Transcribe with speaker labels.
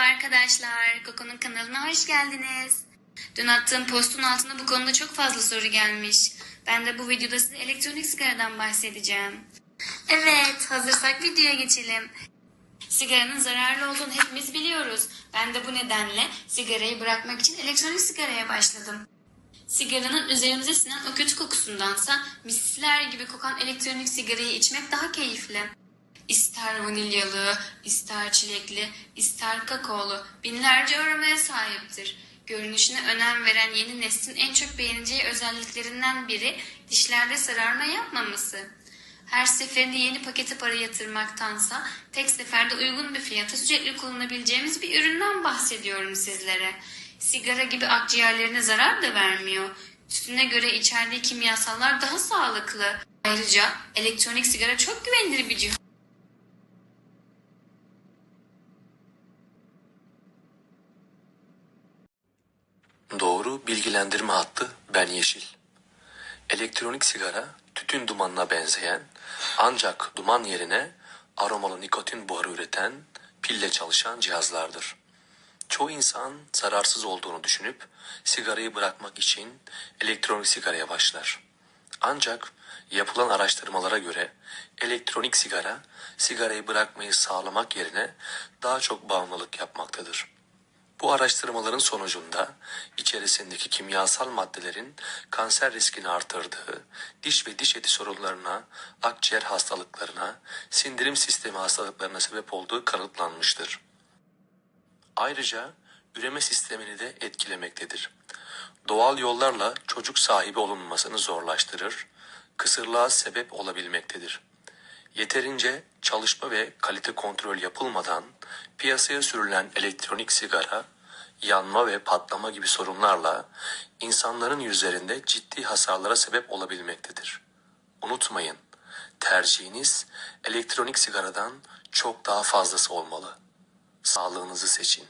Speaker 1: arkadaşlar. Koko'nun kanalına hoş geldiniz. Dün attığım postun altına bu konuda çok fazla soru gelmiş. Ben de bu videoda size elektronik sigaradan bahsedeceğim. Evet, hazırsak videoya geçelim. Sigaranın zararlı olduğunu hepimiz biliyoruz. Ben de bu nedenle sigarayı bırakmak için elektronik sigaraya başladım. Sigaranın üzerimize sinen o kötü kokusundansa misler gibi kokan elektronik sigarayı içmek daha keyifli. İster vanilyalı, ister çilekli, ister kakaolu binlerce aromaya sahiptir. Görünüşüne önem veren yeni neslin en çok beğeneceği özelliklerinden biri dişlerde sararma yapmaması. Her seferinde yeni pakete para yatırmaktansa tek seferde uygun bir fiyata sürekli kullanabileceğimiz bir üründen bahsediyorum sizlere. Sigara gibi akciğerlerine zarar da vermiyor. Üstüne göre içerdiği kimyasallar daha sağlıklı. Ayrıca elektronik sigara çok güvenilir bir cihaz.
Speaker 2: Doğru bilgilendirme hattı Ben Yeşil. Elektronik sigara tütün dumanına benzeyen ancak duman yerine aromalı nikotin buharı üreten pille çalışan cihazlardır. Çoğu insan zararsız olduğunu düşünüp sigarayı bırakmak için elektronik sigaraya başlar. Ancak yapılan araştırmalara göre elektronik sigara sigarayı bırakmayı sağlamak yerine daha çok bağımlılık yapmaktadır. Bu araştırmaların sonucunda içerisindeki kimyasal maddelerin kanser riskini artırdığı, diş ve diş eti sorunlarına, akciğer hastalıklarına, sindirim sistemi hastalıklarına sebep olduğu kanıtlanmıştır. Ayrıca üreme sistemini de etkilemektedir. Doğal yollarla çocuk sahibi olunmasını zorlaştırır, kısırlığa sebep olabilmektedir. Yeterince çalışma ve kalite kontrol yapılmadan piyasaya sürülen elektronik sigara, yanma ve patlama gibi sorunlarla insanların yüzlerinde ciddi hasarlara sebep olabilmektedir. Unutmayın, tercihiniz elektronik sigaradan çok daha fazlası olmalı. Sağlığınızı seçin.